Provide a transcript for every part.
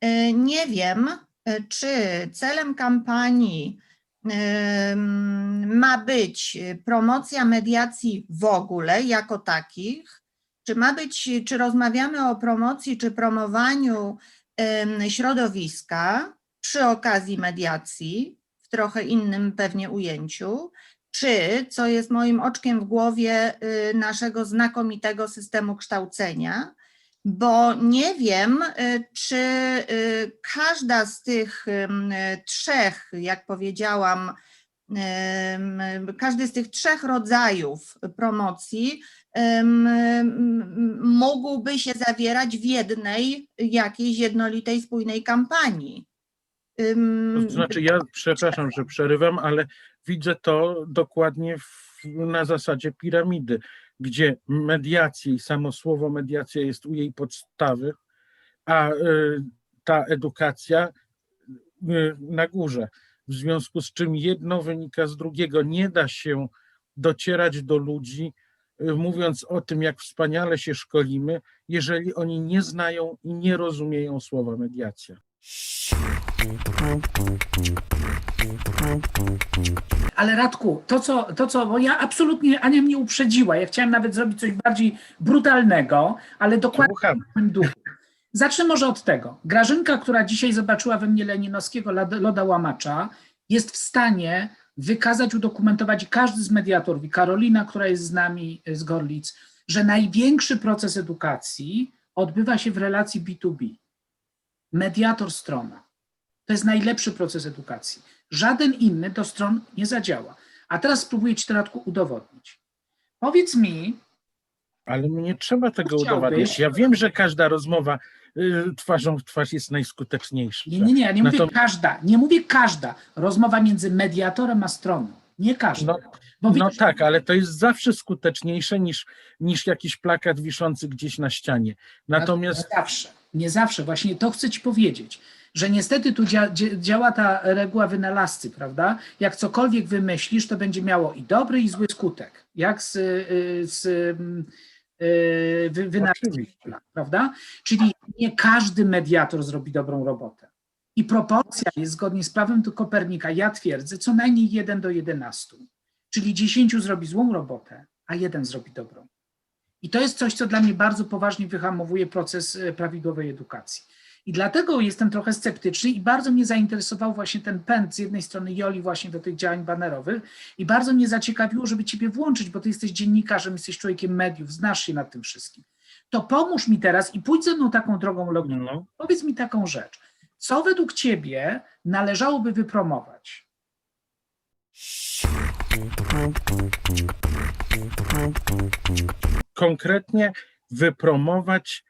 E, Nie wiem, e, czy celem kampanii em, ma być e, promocja mediacji w ogóle jako takich, czy ma być, czy rozmawiamy o promocji czy promowaniu środowiska przy okazji mediacji w trochę innym pewnie ujęciu, czy, co jest moim oczkiem w głowie y, naszego znakomitego systemu kształcenia, bo nie wiem, y, czy y, każda z tych trzech, jak powiedziałam, każdy z tych trzech rodzajów promocji mógłby się zawierać w jednej jakiejś jednolitej, spójnej kampanii. To znaczy, ja przepraszam, że przerywam, ale widzę to dokładnie w, na zasadzie piramidy, gdzie mediacja i samo słowo mediacja jest u jej podstawy, a y, ta edukacja y, na górze. W związku z czym jedno wynika z drugiego. Nie da się docierać do ludzi, y, mówiąc o tym, jak wspaniale się szkolimy, jeżeli oni nie znają i nie rozumieją słowa mediacja. Ale Radku, to co, to co, bo ja absolutnie, Ania mnie uprzedziła, ja chciałem nawet zrobić coś bardziej brutalnego, ale dokładnie Słucham. w tym duchu. Zacznę może od tego. Grażynka, która dzisiaj zobaczyła we mnie leninowskiego loda- łamacza, jest w stanie wykazać, udokumentować każdy z mediatorów, i Karolina, która jest z nami z Gorlic, że największy proces edukacji odbywa się w relacji B2B. Mediator strona. To jest najlepszy proces edukacji. Żaden inny do stron nie zadziała. A teraz spróbuję Ci to Radku udowodnić. Powiedz mi, Ale nie trzeba tego udowadniać. Ja wiem, że każda rozmowa y, twarzą w twarz jest najskuteczniejsza. nie, nie, nie, ja nie mówię każda, nie mówię każda. Rozmowa między mediatorem a stroną. Nie każda. No, no widzisz, tak, ale to jest zawsze skuteczniejsze niż, niż jakiś plakat wiszący gdzieś na ścianie. Natomiast Nie zawsze, nie zawsze. Właśnie to chcę ci powiedzieć, że niestety tu dzia, dzia, działa ta reguła wynalazcy, prawda? Jak cokolwiek wymyślisz, to będzie miało i dobry, i zły skutek. Jak z, y, z y, wy, wynalazcy, Oczywiście. prawda? Czyli nie każdy mediator zrobi dobrą robotę. I proporcja jest zgodnie z prawem tu Kopernika, ja twierdzę, co najmniej 1 do 11. Czyli 10 zrobi złą robotę, a jeden zrobi dobrą. I to jest coś, co dla mnie bardzo poważnie wyhamowuje proces e, prawidłowej edukacji. I dlatego jestem trochę sceptyczny i bardzo mnie zainteresował właśnie ten pęd z jednej strony Joli właśnie do tych działań banerowych i bardzo mnie zaciekawiło, żeby Ciebie włączyć, bo Ty jesteś dziennikarzem, jesteś człowiekiem mediów, znasz się nad tym wszystkim. To pomóż mi teraz i pójdź ze mną taką drogą logiczną. no, Powiedz mi taką rzecz. Co według Ciebie należałoby wypromować? konkretnie wypromować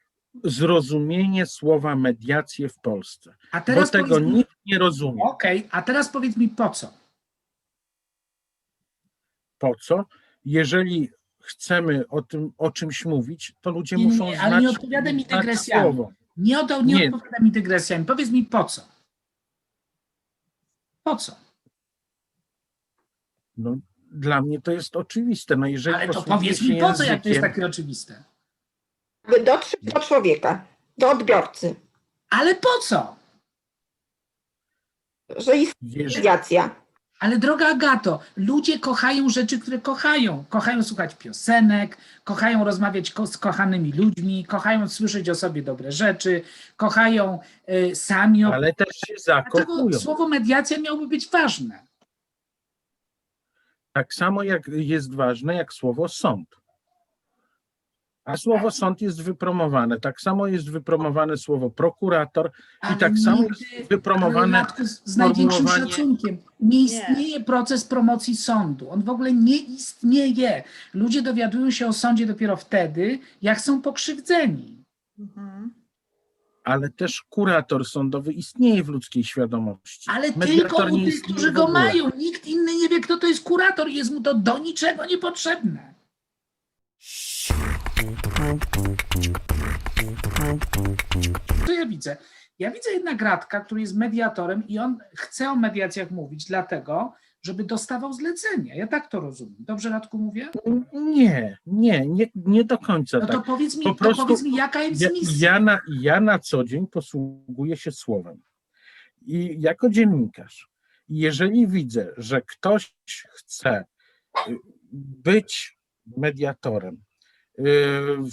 zrozumienie słowa mediację w Polsce. A Bo teraz tego powiedz mi, nikt nie rozumie. Okej, a teraz powiedz mi po co? Po co? Jeżeli chcemy o tym o czymś mówić, to ludzie Nie, muszą nie, znać, ale nie mi dygresjami. słowo. Nie, odo, nie, Nie. odpowiada mi dygresjami. Powiedz mi po co? Po co? No, dla mnie to jest oczywiste. No, jeżeli Ale to powiedz mi po co, jak to jest takie oczywiste? By dotrzeć do człowieka, do odbiorcy, Ale po co? że jest Jeżeli- mediacja. Ale droga Agato, ludzie kochają rzeczy, które kochają. Kochają słuchać piosenek, kochają rozmawiać ko- z kochanymi ludźmi, kochają słyszeć o sobie dobre rzeczy, kochają y, sami. ale też się Dlaczego zakochują. słowo mediacja miałoby być ważne? Tak samo jak jest ważne jak słowo sąd. A słowo sąd jest wypromowane. Tak samo jest wypromowane słowo prokurator Ale i tak samo nigdy- jest wypromowane Ale Radku, z największym szacunkiem. Nie istnieje proces promocji sądu. On w ogóle nie istnieje. Ludzie dowiadują się o sądzie dopiero wtedy, jak są pokrzywdzeni. Mhm. ale też kurator sądowy istnieje w ludzkiej świadomości. Ale Mediator tylko u nie tych, istnieje którzy w go ogóle. mają. Nikt inny nie wie, kto to jest kurator. Jest mu to do niczego niepotrzebne. Co ja widzę? Ja widzę jednak Radka, który jest mediatorem i on chce o mediacjach mówić, dlatego, żeby dostawał zlecenia. Ja tak to rozumiem. Dobrze, Radku, mówię? Nie, nie, nie, nie do końca No tak. to powiedz mi, Po to prostu powiedz mi jaka jest Ja, misja? ja, na, ja na co dzień posługuję się słowem. I jako dziennikarz, jeżeli widzę, że ktoś chce y, być mediatorem,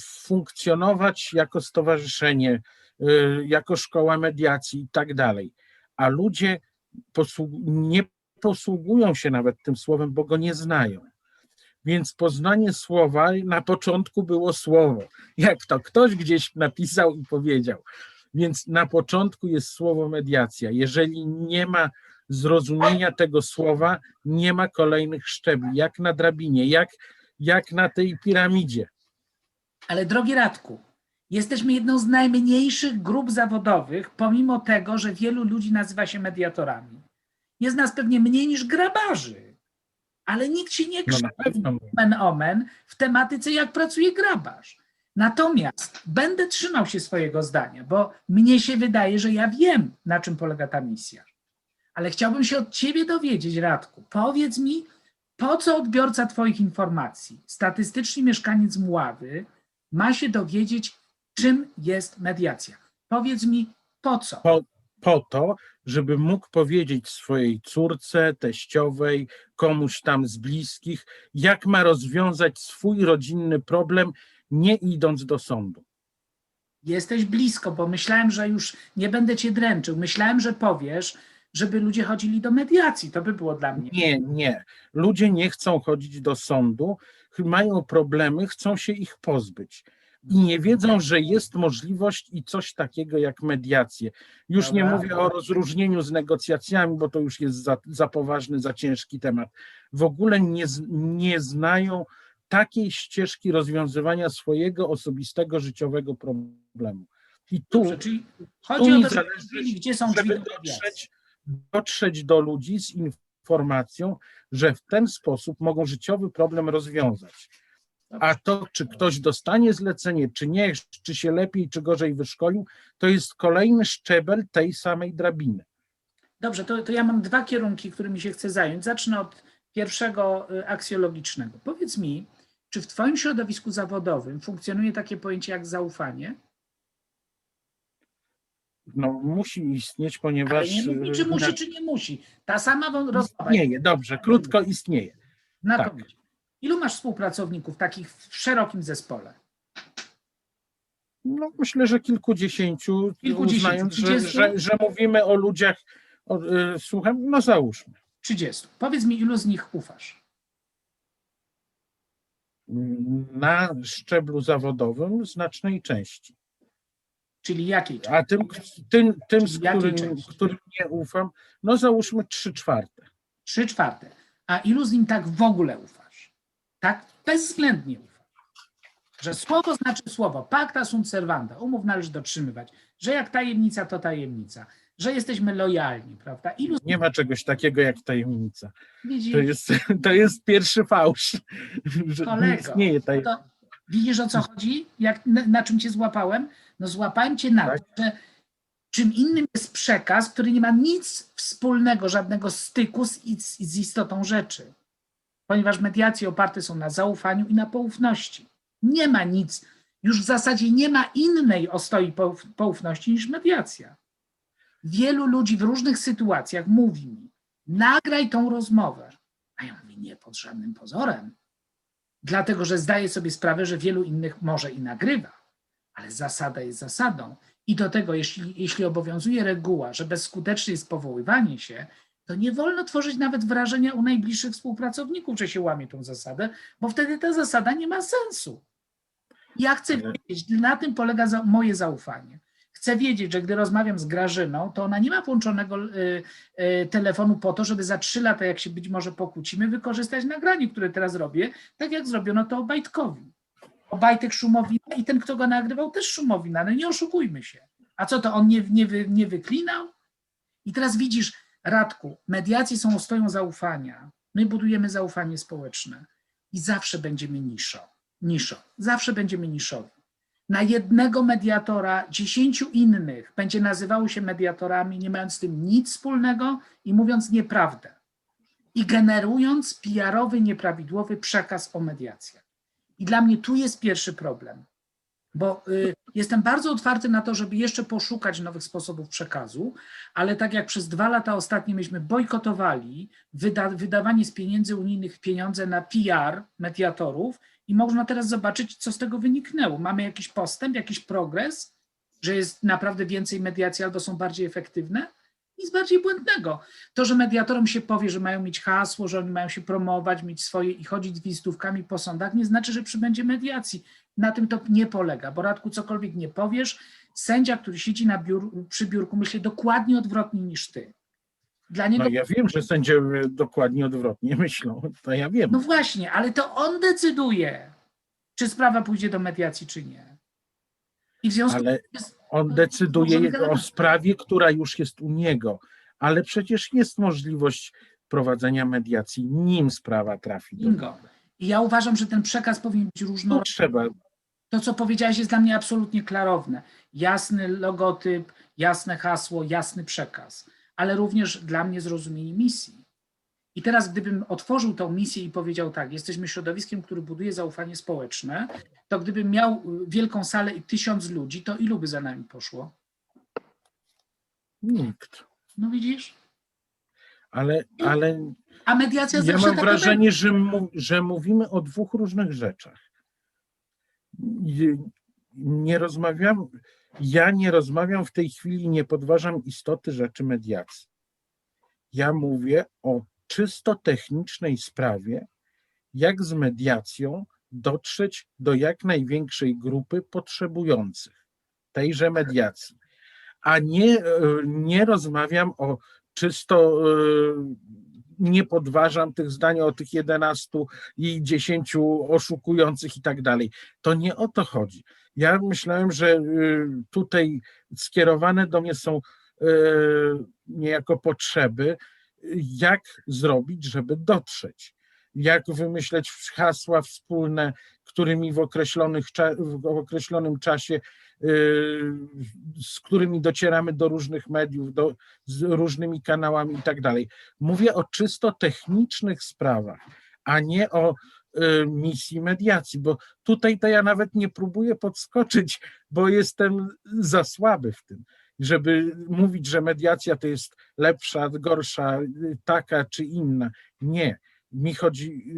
funkcjonować jako stowarzyszenie, y, jako szkoła mediacji i tak dalej, a ludzie nie posługują się nawet tym słowem, bo go nie znają. Więc poznanie słowa na początku było słowo jak to ktoś gdzieś napisał i powiedział. Więc na początku jest słowo mediacja. Jeżeli nie ma zrozumienia tego słowa, nie ma kolejnych szczebli, jak na drabinie, jak, jak na tej piramidzie. Ale drogi Radku, jesteśmy jedną z najmniejszych grup zawodowych, pomimo tego, że wielu ludzi nazywa się mediatorami. Jest nas pewnie mniej niż grabarzy, ale nikt się nie No krzyczy na pewno. omen omen w tematyce, jak pracuje grabarz. Natomiast będę trzymał się swojego zdania, bo mnie się wydaje, że ja wiem, na czym polega ta misja. Ale chciałbym się od ciebie dowiedzieć, Radku. Powiedz mi, po co odbiorca Twoich informacji, statystyczny mieszkaniec Mławy, ma się dowiedzieć, czym jest mediacja? Powiedz mi, po co? Po, po to, żeby mógł powiedzieć swojej córce, teściowej, komuś tam z bliskich, jak ma rozwiązać swój rodzinny problem, nie idąc do sądu. Jesteś blisko, bo myślałem, że już nie będę cię dręczył. Myślałem, że powiesz, żeby ludzie chodzili do mediacji. To by było dla mnie. Nie, nie. Ludzie nie chcą chodzić do sądu, mają problemy, chcą się ich pozbyć. I nie wiedzą, że jest możliwość i coś takiego jak mediacje. Już nie Dobra. mówię o rozróżnieniu z negocjacjami, bo to już jest za, za poważny, za ciężki temat. W ogóle nie, nie znają takiej ścieżki rozwiązywania swojego osobistego, życiowego problemu. I tu, Dobrze, czyli tu chodzi o mi to, żeby zależy, wiedzieli, gdzie są drzwi żeby do dotrzeć, dotrzeć do ludzi z informacją, że w ten sposób mogą życiowy problem rozwiązać. A to, czy ktoś dostanie zlecenie, czy nie, czy się lepiej, czy gorzej wyszkolił, to jest kolejny szczebel tej samej drabiny. Dobrze, to, to ja mam dwa kierunki, którymi się chcę zająć. Zacznę od pierwszego y, aksjologicznego. Powiedz mi, czy w Twoim środowisku zawodowym funkcjonuje takie pojęcie jak zaufanie? No, musi istnieć, Ale ponieważ nie mówi, czy e, musi, na- czy nie musi. Ta sama rozmowa. istnieje, dobrze, krótko istnieje. Znakomicie. Ilu masz współpracowników takich w szerokim zespole? No, myślę, że kilkudziesięciu, Kilkudziesięciu, uznając, że, że, że mówimy o ludziach, o, e, słucham, no załóżmy. 30. Powiedz mi, ilu z nich ufasz? na szczeblu zawodowym znacznej części. Czyli jakiej? A tym, tym, tym z którym, części? którym nie ufam, no załóżmy trzy czwarte. Trzy czwarte. A ilu z nim tak w ogóle ufasz? Tak bezwzględnie ufasz. Że słowo znaczy słowo. Pacta sunt servanda. Umów należy dotrzymywać. Że jak tajemnica, to tajemnica. Że jesteśmy lojalni, prawda? Ilu z Nie ma czegoś takiego jak tajemnica. widzisz? To jest, to jest pierwszy fałsz. Że nie Kolego, istnieje taj... To widzisz o co chodzi? Jak, na, na czym cię złapałem? No złapałem cię na Tak. tym, że czym innym jest przekaz, który nie ma nic wspólnego, żadnego styku z, z, istotą rzeczy. Ponieważ mediacje oparte są na zaufaniu i na poufności. Nie ma nic, już w zasadzie nie ma innej ostoi pouf, poufności niż mediacja. Wielu ludzi w różnych sytuacjach mówi mi, nagraj tą rozmowę. A ja mówię, nie pod żadnym pozorem dlatego że zdaję sobie sprawę, że wielu innych może i nagrywa, ale zasada jest zasadą. I do tego, jeśli, jeśli obowiązuje reguła, że bezskuteczne jest powoływanie się, to nie wolno tworzyć nawet wrażenia u najbliższych współpracowników, że się łamie tą zasadę, bo wtedy ta zasada nie ma sensu. Ja chcę Ale- wiedzieć, na tym polega za, moje zaufanie. Chcę wiedzieć, że gdy rozmawiam z Grażyną, to ona nie ma włączonego y, y, telefonu po to, żeby za trzy lata, jak się być może pokłócimy, wykorzystać nagranie, które teraz robię, tak jak zrobiono to Obajtkowi. Obajtek Szumowina i ten, kto go nagrywał, też Szumowina. No nie oszukujmy się. A co to, on nie, nie, nie wyklinał? I teraz widzisz, Radku, mediacje są ostoją zaufania. My budujemy zaufanie społeczne i zawsze będziemy niszą. Niszą. Zawsze będziemy niszowi. Na jednego mediatora dziesięciu innych będzie nazywało się mediatorami, nie mając z tym nic wspólnego i mówiąc nieprawdę. i generując PR-owy, nieprawidłowy przekaz o mediacjach. I dla mnie tu jest pierwszy problem, bo y, jestem bardzo otwarty na to, żeby jeszcze poszukać nowych sposobów przekazu, ale tak jak przez dwa lata ostatnie myśmy bojkotowali wyda, wydawanie z pieniędzy unijnych pieniądze na PR mediatorów i można teraz zobaczyć, co z tego wyniknęło. Mamy jakiś postęp, jakiś progres, że jest naprawdę więcej mediacji albo są bardziej efektywne? Nic bardziej błędnego. To, że mediatorom się powie, że mają mieć hasło, że oni mają się promować, mieć swoje i chodzić z wizytówkami po sądach, nie znaczy, że przybędzie mediacji. Na tym to nie polega, bo Radku, cokolwiek nie powiesz, sędzia, który siedzi na biur, przy biurku, myśli dokładnie odwrotnie niż ty. Dla niego No ja wiem, że sędziowie dokładnie odwrotnie myślą, to ja wiem. No właśnie, ale to on decyduje, czy sprawa pójdzie do mediacji, czy nie. I w związku Ale z tym on No, decyduje o sprawie, która już jest u niego, ale przecież jest możliwość prowadzenia mediacji, nim sprawa trafi do bingo. I ja uważam, że ten przekaz powinien być różnorodny. trzeba, To, co powiedziałeś, jest dla mnie absolutnie klarowne. Jasny logotyp, jasne hasło, jasny przekaz, ale również dla mnie zrozumienie misji. I teraz, gdybym otworzył tą misję i powiedział tak, jesteśmy środowiskiem, który buduje zaufanie społeczne, to gdybym miał y, wielką salę i tysiąc ludzi, to ilu by za nami poszło? nikt. No widzisz? Ale, ale A mediacja ja zawsze mam taka wrażenie, że, mu, że mówimy o dwóch różnych rzeczach. I Nie rozmawiam, ja nie rozmawiam w tej chwili, nie podważam istoty rzeczy mediacji. Ja mówię o czysto technicznej sprawie, jak z mediacją dotrzeć do jak największej grupy potrzebujących tejże mediacji. A nie, e, nie rozmawiam o czysto, e, nie podważam tych zdań o tych 11 i 10 oszukujących i tak dalej. To nie o to chodzi. Ja myślałem, że e, tutaj skierowane do mnie są e, niejako potrzeby, jak zrobić, żeby dotrzeć jak wymyśleć hasła wspólne, którymi w, określonych, w określonym czasie, yy, z którymi docieramy do różnych mediów, do, z różnymi kanałami i tak dalej. Mówię o czysto technicznych sprawach, a nie o misji mediacji, bo tutaj to ja nawet nie próbuję podskoczyć, bo jestem za słaby w tym, żeby mówić, że mediacja to jest lepsza, gorsza, yy, taka czy inna. Nie mi chodzi,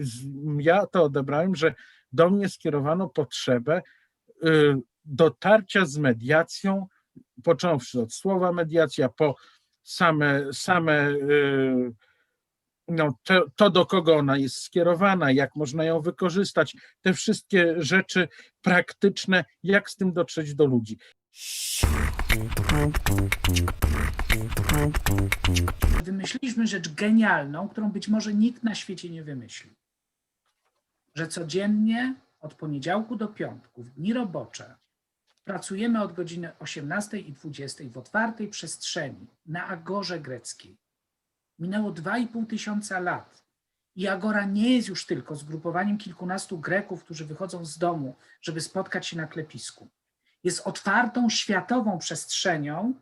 ja to odebrałem, że do mnie skierowano potrzebę y, dotarcia z mediacją, począwszy od słowa mediacja, po same, same y, no, to, to, do kogo ona jest skierowana, jak można ją wykorzystać, te wszystkie rzeczy praktyczne, jak z tym dotrzeć do ludzi. Wymyśliliśmy rzecz genialną, którą być może nikt na świecie nie wymyślił. Że codziennie od poniedziałku do piątku, w dni robocze, pracujemy od godziny 18 i 20 w otwartej przestrzeni na Agorze Greckiej. Minęło 2,5 tysiąca lat. I Agora nie jest już tylko zgrupowaniem kilkunastu Greków, którzy wychodzą z domu, żeby spotkać się na klepisku. Jest otwartą, światową przestrzenią,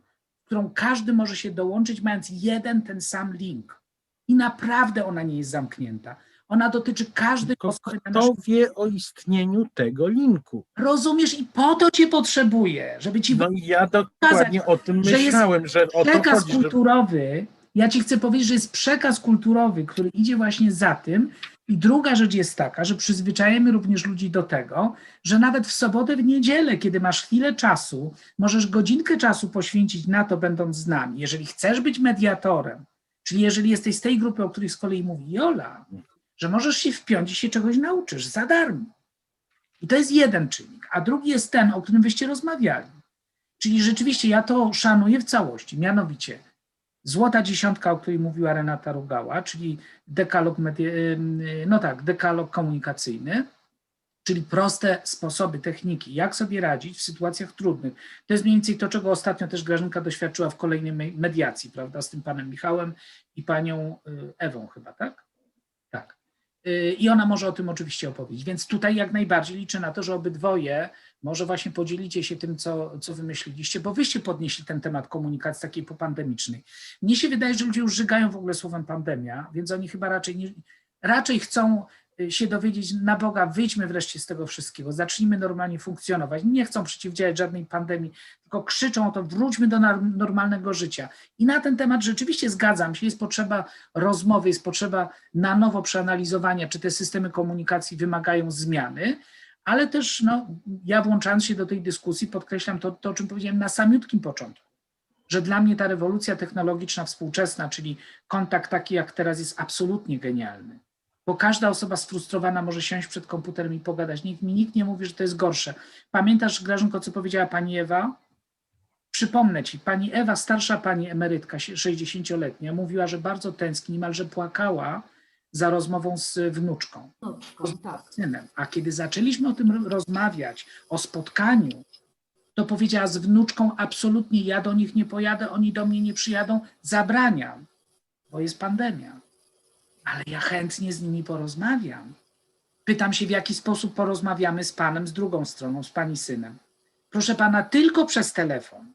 którą każdy może się dołączyć, mając jeden ten sam link. I naprawdę ona nie jest zamknięta. Ona dotyczy każdej Tylko osoby kto naszym... wie o istnieniu tego linku? Rozumiesz? I po to cię potrzebuję, żeby ci No i ja dokładnie o tym że myślałem, że o to chodzi, że kulturowy, ja ci chcę powiedzieć, że jest przekaz kulturowy, który idzie właśnie za tym. I druga rzecz jest taka, że przyzwyczajemy również ludzi do tego, że nawet w sobotę, w niedzielę, kiedy masz chwilę czasu, możesz godzinkę czasu poświęcić na to, będąc z nami. Jeżeli chcesz być mediatorem, czyli jeżeli jesteś z tej grupy, o której z kolei mówi Jola, że możesz się wpiąć i się czegoś nauczysz za darmo. I to jest jeden czynnik. A drugi jest ten, o którym wyście rozmawiali. Czyli rzeczywiście ja to szanuję w całości, mianowicie złota dziesiątka, o której mówiła Renata Rugała, czyli dekalog, no tak, dekalog komunikacyjny, czyli proste sposoby, techniki, jak sobie radzić w sytuacjach trudnych. To jest mniej więcej to, czego ostatnio też Grażynka doświadczyła w kolejnej me- mediacji, prawda, z tym panem Michałem i panią y, Ewą chyba, tak? Y, I ona może o tym oczywiście opowiedzieć. Więc tutaj jak najbardziej liczę na to, że obydwoje może właśnie podzielicie się tym, co, co wymyśliliście, bo wyście podnieśli ten temat komunikacji takiej popandemicznej. Mnie się wydaje, że ludzie już żygają w ogóle słowem pandemia, więc oni chyba raczej nie, raczej chcą się dowiedzieć, na Boga, wyjdźmy wreszcie z tego wszystkiego, zacznijmy normalnie funkcjonować. Nie chcą przeciwdziałać żadnej pandemii, tylko krzyczą o to, wróćmy do normalnego życia. I na ten temat rzeczywiście zgadzam się, jest potrzeba rozmowy, jest potrzeba na nowo przeanalizowania, czy te systemy komunikacji wymagają zmiany, ale też no, ja włączając się do tej dyskusji podkreślam to, to, o czym powiedziałem na samiutkim początku, że dla mnie ta rewolucja technologiczna współczesna, czyli kontakt taki jak teraz jest absolutnie genialny, bo każda osoba sfrustrowana może siąść przed komputerem i pogadać. Nikt mi nikt nie mówi, że to jest gorsze. Pamiętasz, Grażynko, co powiedziała pani Ewa? Przypomnę ci, pani Ewa, starsza pani emerytka, 60-letnia, mówiła, że bardzo tęskni, niemalże płakała za rozmową z wnuczką No, tak. synem. A kiedy zaczęliśmy o tym ro- rozmawiać, o spotkaniu, to powiedziała z wnuczką absolutnie ja do nich nie pojadę, oni do mnie nie przyjadą, zabraniam, bo jest pandemia. Ale ja chętnie z nimi porozmawiam. Pytam się, w jaki sposób porozmawiamy z panem, z drugą stroną, z pani synem. Proszę pana, tylko przez telefon.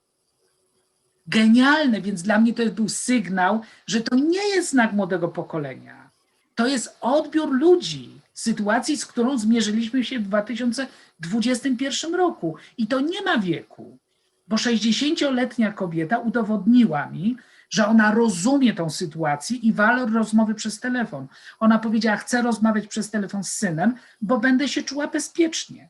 Genialne, więc dla mnie to był sygnał, że to nie jest znak młodego pokolenia. To jest odbiór ludzi, sytuacji, z którą zmierzyliśmy się w 2021 roku. I to nie ma wieku, bo 60-letnia kobieta udowodniła mi, że ona rozumie tą sytuację i walor rozmowy przez telefon. Ona powiedziała: Chcę rozmawiać przez telefon z synem, bo będę się czuła bezpiecznie.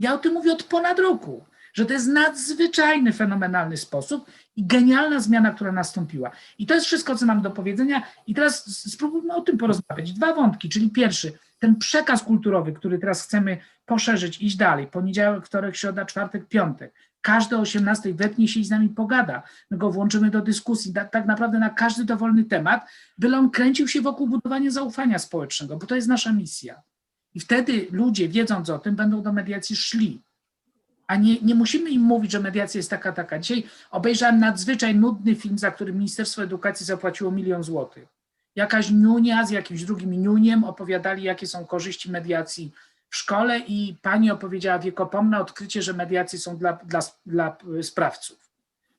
Ja o tym mówię od ponad roku, że to jest nadzwyczajny, fenomenalny sposób i genialna zmiana, która nastąpiła. I to jest wszystko, co mam do powiedzenia. I teraz spróbujmy o tym porozmawiać. Dwa wątki, czyli pierwszy, ten przekaz kulturowy, który teraz chcemy poszerzyć, iść dalej. Poniedziałek, wtorek, środa, czwartek, piątek. Każdy o 18 wetnie się i z nami pogada. My go włączymy do dyskusji, da, tak naprawdę na każdy dowolny temat, byle on kręcił się wokół budowania zaufania społecznego, bo to jest nasza misja. I wtedy ludzie, wiedząc o tym, będą do mediacji szli. A nie, nie musimy im mówić, że mediacja jest taka, taka. Dzisiaj obejrzałem nadzwyczaj nudny film, za który Ministerstwo Edukacji zapłaciło milion złotych. Jakaś niunia z jakimś drugim niuniem opowiadali, jakie są korzyści mediacji w szkole i pani opowiedziała wiekopomne odkrycie, że mediacje są dla, dla, dla sprawców.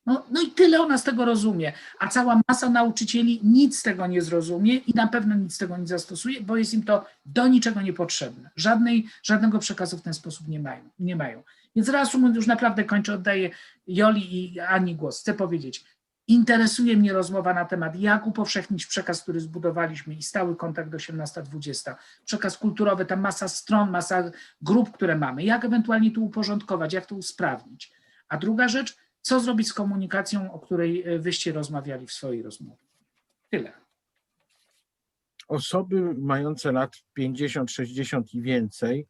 No, no i tyle ona z tego rozumie, a cała masa nauczycieli nic z tego nie zrozumie i na pewno nic z tego nie zastosuje, bo jest im to do niczego niepotrzebne. Żadnej, żadnego przekazu w ten sposób nie mają. Nie mają. Więc reasumując, już naprawdę kończę, oddaję Joli i Ani głos. Chcę powiedzieć, interesuje mnie rozmowa na temat, jak upowszechnić przekaz, który zbudowaliśmy i stały kontakt do 18-20. Przekaz kulturowy, ta masa stron, masa grup, które mamy, jak ewentualnie to uporządkować, jak to usprawnić. A druga rzecz, co zrobić z komunikacją, o której e, wyście rozmawiali w swojej rozmowie. Tyle. Osoby mające lat 50, 60 i więcej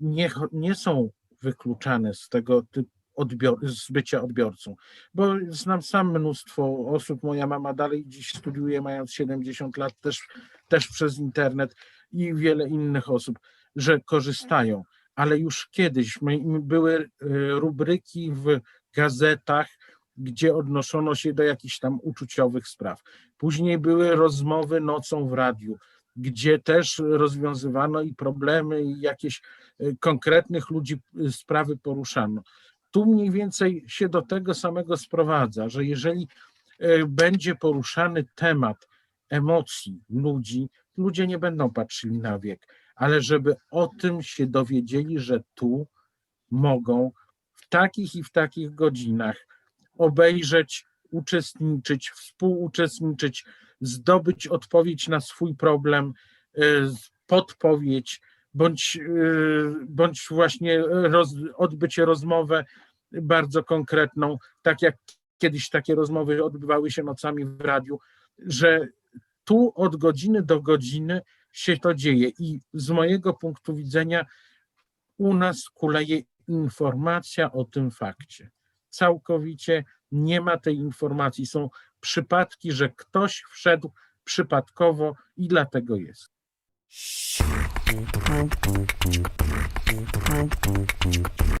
nie, nie są wykluczane z tego typu odbior, z bycia odbiorcą. Bo znam sam mnóstwo osób, moja mama dalej dziś studiuje, mając 70 lat, też, też przez internet i wiele innych osób, że korzystają. Ale już kiedyś były e, rubryki w gazetach, gdzie odnoszono się do jakichś tam uczuciowych spraw. Później były rozmowy nocą w radiu, gdzie też rozwiązywano i problemy, i jakieś e, konkretnych ludzi e, sprawy poruszano. Tu mniej więcej się do tego samego sprowadza, że jeżeli e, będzie poruszany temat emocji ludzi, ludzie nie będą patrzyli na wiek, ale żeby o tym się dowiedzieli, że tu mogą w takich i w takich godzinach obejrzeć, uczestniczyć, współuczestniczyć, zdobyć odpowiedź na swój problem, e, podpowiedź, bądź, e, bądź właśnie roz, odbyć rozmowę bardzo konkretną, tak jak kiedyś takie rozmowy odbywały się nocami w radiu, że tu od godziny do godziny się to dzieje i z mojego punktu widzenia u nas kuleje informacja o tym fakcie. Całkowicie nie ma tej informacji. Są przypadki, że ktoś wszedł przypadkowo i dlatego jest. シートファンスティーフティー。